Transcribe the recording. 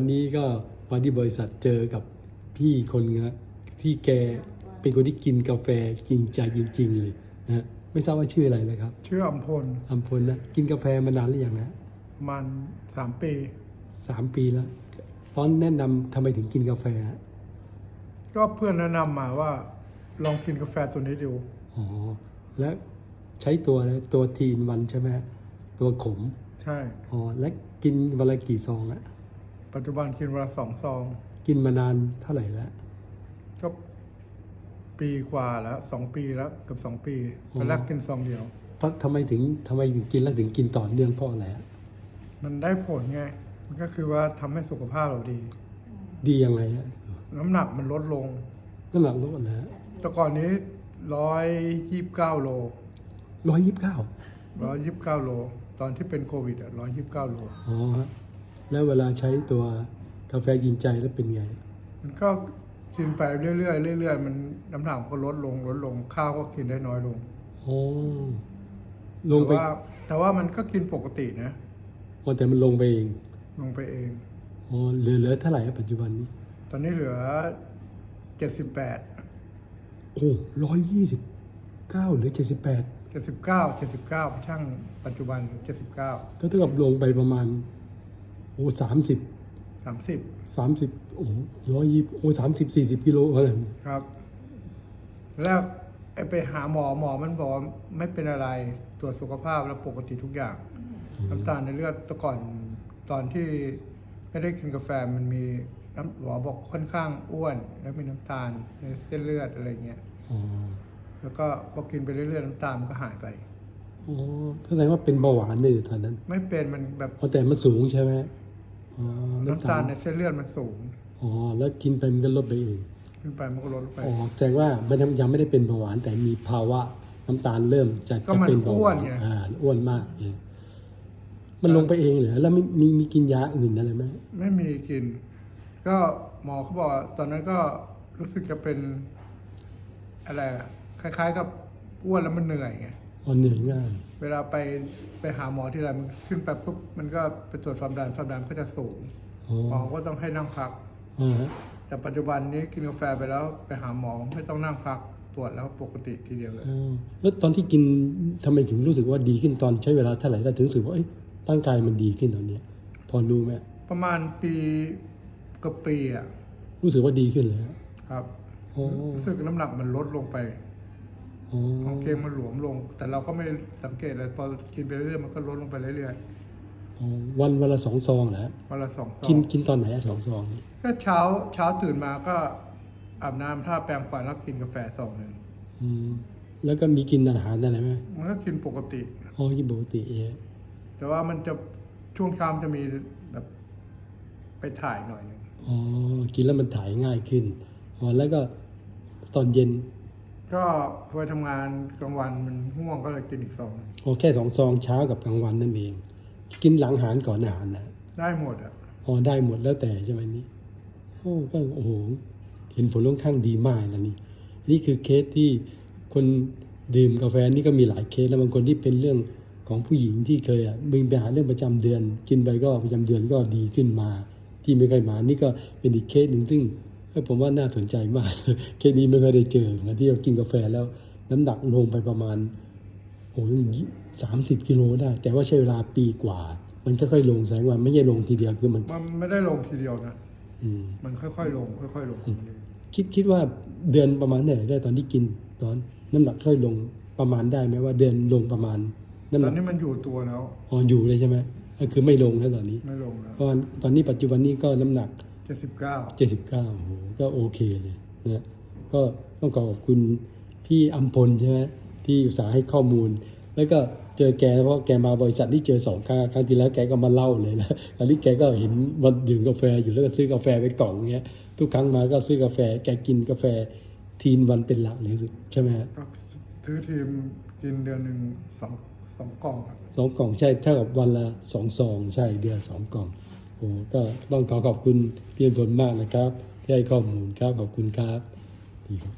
วันนี้ก็มาที่บริษัทเจอกับพี่คนนะที่แกเป็นคนที่กินกาแฟจริงใจจริง ๆ เลยนะฮะไม่ทราบว่าชื่ออะไรเลยครับชื่ออมพลอัมพลนะกินกาแฟมานานหรือยังนะมันสามปีสามปีแล้ว ตอนแนะนำทำไมถึงกินกาแฟฮะก็เพื่อนแนะนำมาว่าลองกินกาแฟตัวนี้ดูอ๋อแล้วใช้ตัวอะไรตัวทีนวันใช่ไหมฮะตัวขมใช่ อ๋อและกินวันละกี่ซองอะ ปัจจุบันกินวันละสองซอง กินมานานเท่าไหร่แล้วก็ปีกว่าแล้วสองปีแล้วเกือบสองปีอ๋อตอนแรกกินซองเดียว เพราะทำไมถึงทำไมถึงกินแล้วถึงกินต่อเนื่องเพราะอะไรฮะมันได้ผลไง มันก็คือว่าทำให้สุขภาพเราดี ดียังไงฮะน้ำหนักมันลดลง น้ำหนักลดนะฮะแต่ก่อนนี้ร้อยยี่สิบเก้าโลร้อยยี่สิบเก้าร้อยยี่สิบเก้าโล ตอนที่เป็นโควิดอะร้อยยี่สิบเก้าโล อ๋อฮะ แล้วเวลาใช้ตัวกาแฟยินใจแล้วเป็นไง มันก็กินไปเรื่อยๆเรื่อยๆมันน้ำหนักมันก็ลดลงลดลงข้าวก็กินได้น้อยลงอ๋อลงไปแต่ว่าแต่ว่ามันก็กินปกตินะ อ๋อแต่มันลงไปเองลงไปเอง อ๋อเหลือเหลือเท่าไหร่อะปัจจุบันนี้ ตอนนี้เหลือเจ็ดสิบแปดโอ้ร้อยยี่สิบเก้าหรือเจ็ดสิบแปดเจ็ดสิบเก้าเจ็ดสิบเก้าช่างปัจจุบันเจ็ดสิบเก้าก็เท่ากับลงไปประมาณ โอ้สามสิบสามสิบสามสิบโอ้ร้อยยี่โอ้สามสิบสี่สิบกิโลอะไรครับ แล้วไอ้ไปหาหมอหมอมันบอกว่าไม่เป็นอะไรตรวจสุขภาพแล้วปกติทุกอย่างน้ำตาลในเลือดแต่ก่อนตอนที่ไม่ได้กินกาแฟมันมีน้ำหมอบอกค่อนข้างอ้วน แล้วมีน้ำตาลในเส้นเลือดอะไรเงี้ยอ๋อแล้วก็พอกินไปเรื่อยๆน้ำตาลมันก็หายไปอ๋อแสดงว่าเป็นเบาหวานเลยตอนนั้น ไม่เป็นมันแบบอ๋อแต่มันสูงใช่ไหม อ๋อน้ำตาลในเส้นเลือดมันสูง อ๋อ แล้วกินไปมันก็ลดไปเองขึ้นไปมันก็ลดลงไปอ๋อแสดงว่ามันยังไม่ได้เป็นเบาหวานแต่มีภาวะน้ำตาลเริ่มจะก็จะมันเป็นเบาหวานอ้วนไงอ่าอ้วนมากเนี่ยมันลงไปเองเหรอแล้วไม่มีมีกินยาอื่นอะไรไหมไม่มีกิน ก็หมอเขาบอกว่าตอนนั้นก็รู้สึกจะเป็นอะไรอะคล้าย ๆ กับอ้วนแล้วมันเหนื่อยไง อ๋อเหนื่อยง่าย เวลาไปไปหาหมอที่ไรมันขึ้นไปปุ๊บมันก็ไปตรวจความดันความดันก็จะสูงอ๋อหมอก็ต้องให้นั่งพัก อ่าฮะแต่ปัจจุบันนี้กินกาแฟไปแล้วไปหาหมอไม่ต้องนั่งพักตรวจแล้วปกติทีเดียวเลยอ๋อแล้วตอนที่กินทำไมถึงรู้สึกว่าดีขึ้นตอนใช้เวลาเท่าไหร่แล้วถึงรู้สึกว่าเอ้ยร่างกายมันดีขึ้นตอนเนี้ย พอรู้ไหมประมาณปีกับปีอะรู้สึกว่าดีขึ้นเลยฮะครับ อ๋อรู้สึกน้ำหนักมันลดลงไปอ๋อ ของเกงมันหลวมลง แต่เราก็ไม่สังเกตเลยพอกินไปเรื่อยๆมันก็ลดลงไปเรื่อยอ๋อวันวันละสองซองเหรอฮะๆวันละสองซอกินงกินตอนไหนอะสองซองนี่ก็เช้าเช้าตื่นมาก็อาบน้ำท่าแปรงฟันแล้วกินกาแฟซองหนึ่งอืมแล้วก็มีกินอาหารอะไรไหมมันก็กินปกติอ๋อกินปกติเองแต่ว่ามันจะช่วงเช้ามันจะมีแบบไปถ่ายหน่อยหนึงอ๋อกินแล้วมันถ่ายง่ายขึ้นอ๋อแล้วก็ตอนเย็น ก็พอไปทำงานกลางวันมันง่วงก็เลยกินอีกซองหนึ่งอ๋อแค่สองซองเช้ากับกลางวันนั่นเอง กินหลังอาหารก่อนอาหารนะได้หมดอะอ๋อได้หมดแล้วแต่ใช่ไหมนี่โอ้ก็โอ้โหเห็นผลค่อนข้างดีมากนะนี่นี่คือเคสที่คนดื่มกาแฟนี่ก็มีหลายเคสแล้วบางคนที่เป็นเรื่องของผู้หญิงที่เคยอะมีปัญหาเรื่องประจำเดือน กินไปก็ประจำเดือนก็ดีขึ้นมา ที่ไม่เคยมานี่ก็เป็นอีกเคสหนึ่งซึ่งเอ้ย ผมว่าน่าสนใจมากเคสนี้ไม่เคยได้เจอเหมือนกันที่เรากินกาแฟแล้ว น้ำหนักลงไปประมาณโอ้สามสิบกิโลได้ แต่ว่าใช้เวลาปีกว่า มันค่อยๆลงแสดงว่าไม่ใช่ลงทีเดียวคือมันมันไม่ได้ลงทีเดียวนะอืมมันค่อยๆลง ค่อยๆลง คิดคิดว่าเดือนประมาณไหนได้ตอนที่กินตอนน้ำหนักค่อยลงประมาณได้ไหมว่าเดือนลงประมาณน้ำหตอนันกนี้มันอยู่ตัวแล้วอ๋ออยู่เลยใช่ไหมก็คือไม่ลงแล้วตอนนี้ไม่ลงแล้วเพราะว่าตอนนี้ปัจจุบันนี้ก็น้ำหนัก เจ็ดสิบเก้า79โอ้โหก็โอเคเลยนะก็ต้องขอขอบคุณพี่อัมพลใช่ไหมที่อุตส่าห์ให้ข้อมูล แล้วก็เจอแกเพราะแกมาบริษัทที่เจอสองครั้งครั้งที่แล้วแกก็มาเล่าเลยนะคราวนี้แกก็เห็นวันดื่มกาแฟอยู่แล้วก็ซื้อกาแฟไปกล่องเงี้ยทุกครั้งมาก็ซื้อกาแฟแกกินกาแฟทีนวันเป็นหลักเลยรู้สึกใช่ไหมฮะก็ซื้อทีมกินเดือนหนึ่งสองสองกล่องอะสองกล่องใช่เท่ากับวันละสองซองใช่เดือนสองกล่องโอ้ ก็ต้องขอขอบคุณพี่อัมพลมากนะครับ ที่ให้ข้อมูลครับขอบคุณครับดีครับ